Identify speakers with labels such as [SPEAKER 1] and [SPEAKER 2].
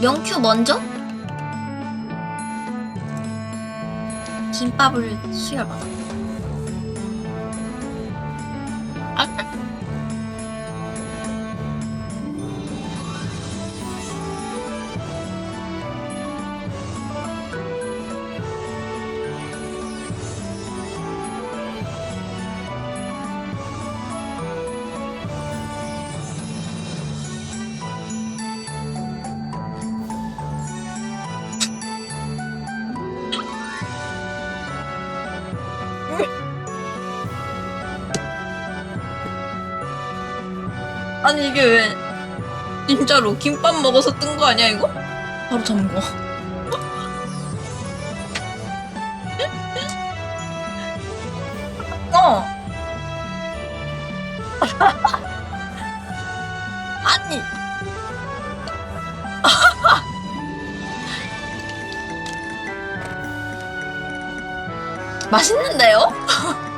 [SPEAKER 1] 명큐 먼저? 김밥을 수혈받아. 아, 아니 이게 왜 진짜로 김밥 먹어서 뜬 거 아니야 이거? 바로 잠궈. 어. 아니. 맛있는데요?